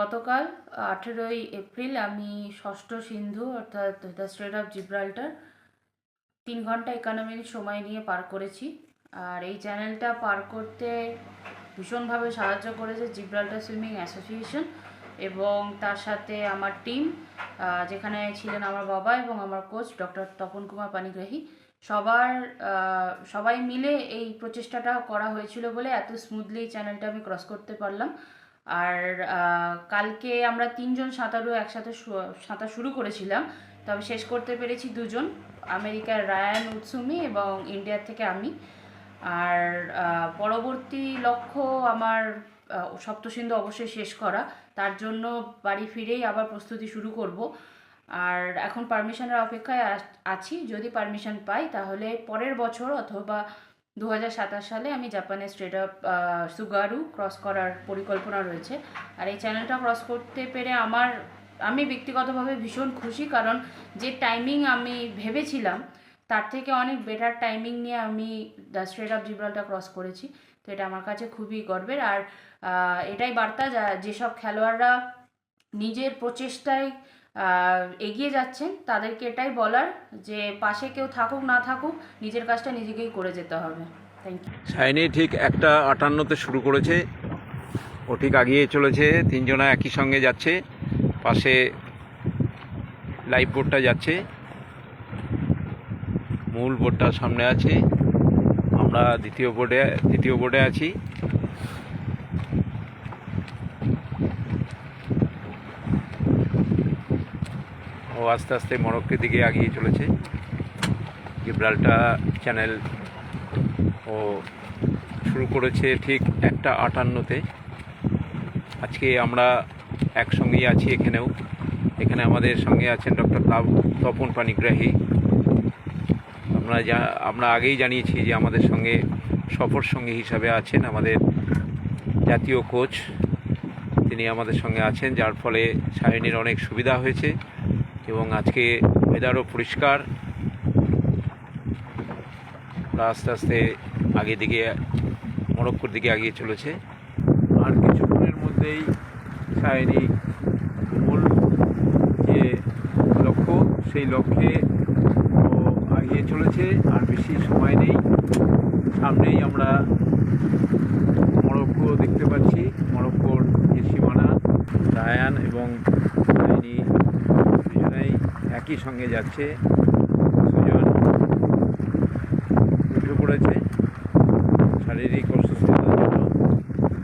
গতকাল, আঠেরোই এপ্রিল, আমি ষষ্ঠ সিন্ধু, অর্থাৎ দ্য স্ট্রেট অফ জিব্রাল্টার, তিন ঘণ্টা একান্ন মিনিট সময় নিয়ে পার করেছি। আর এই চ্যানেলটা পার করতে ভীষণভাবে সাহায্য করেছে জিব্রাল্টার সুইমিং অ্যাসোসিয়েশন এবং তার সাথে আমার টিম যেখানে ছিলেন আমার বাবা এবং আমার কোচ ডক্টর তপন কুমার পানিগ্রাহী। সবার সবাই মিলে এই প্রচেষ্টাটা করা হয়েছিল বলে এত স্মুথলি চ্যানেলটা আমি ক্রস করতে পারলাম। আর কালকে আমরা তিনজন সাঁতারু একসাথে সাঁতার শুরু করেছিলাম। তবে শেষ করতে পেরেছি দুজন, আমেরিকার রায়ান উৎসুমি এবং ইন্ডিয়ার থেকে আমি। আর পরবর্তী লক্ষ্য আমার সপ্তসিন্ধু অবশ্যই শেষ করা। তার জন্য বাড়ি ফিরেই আবার প্রস্তুতি শুরু করব। আর এখন পারমিশনের অপেক্ষায় আছি। যদি পারমিশন পাই, তাহলে পরের বছর অথবা দু হাজার সাতাশ সালে আমি জাপানের স্ট্রেট আপ সুগারু ক্রস করার পরিকল্পনা রয়েছে। আর এই চ্যানেলটা ক্রস করতে পেরে আমার, আমি ব্যক্তিগতভাবে ভীষণ খুশি কারণ যে টাইমিং আমি ভেবেছিলাম, তার থেকে অনেক বেটার টাইমিং নিয়ে আমি the strait of Gibraltar cross করেছি। তো এটা আমার কাছে খুবই গর্বের। আর এটাই বার্তা যা, যেসব খেলোয়াড়রা নিজের প্রচেষ্টায় এগিয়ে যাচ্ছেন, তাদেরকে এটাই বলার যে পাশে কেউ থাকুক, না থাকুক, নিজের কাজটা নিজেকেই করে যেতে হবে। থ্যাংক ইউ সাইনি ঠিক একটা আটান্নতে শুরু করেছে। ও ঠিক আগিয়ে চলেছে, তিনজনা একই সঙ্গে যাচ্ছে। পাশে লাইফ বোটটা যাচ্ছে। মূল বোটটা সামনে আছে। আমরা দ্বিতীয় বোর্ডে দ্বিতীয় বোর্ডে আছি। আস্তে আস্তে মরক্কের দিকে এগিয়ে চলেছে। গিব্রাল্টা চ্যানেল ও শুরু করেছে ঠিক একটা আটান্নতে। আজকে আমরা একসঙ্গেই আছি এখানেও। এখানে আমাদের সঙ্গে আছেন ডক্টর তপন পানিগ্রাহী। আমরা যা আমরা আগেই জানিয়েছি যে আমাদের সঙ্গে সফর সঙ্গী হিসাবে আছেন আমাদের জাতীয় কোচ। তিনি আমাদের সঙ্গে আছেন, যার ফলে সায়নীর অনেক সুবিধা হয়েছে। এবং আজকে ওয়েদারও পরিষ্কার। আস্তে আস্তে আগে দিকে, মরক্কোর দিকে আগিয়ে চলেছে। আর কিছুক্ষণের মধ্যেই সায়নী মূল যে লক্ষ্য, সেই লক্ষ্যে ও এগিয়ে চলেছে। আর বেশি সময় নেই। সামনেই আমরা একই সঙ্গে যাচ্ছে সুজন উঠে পড়েছে।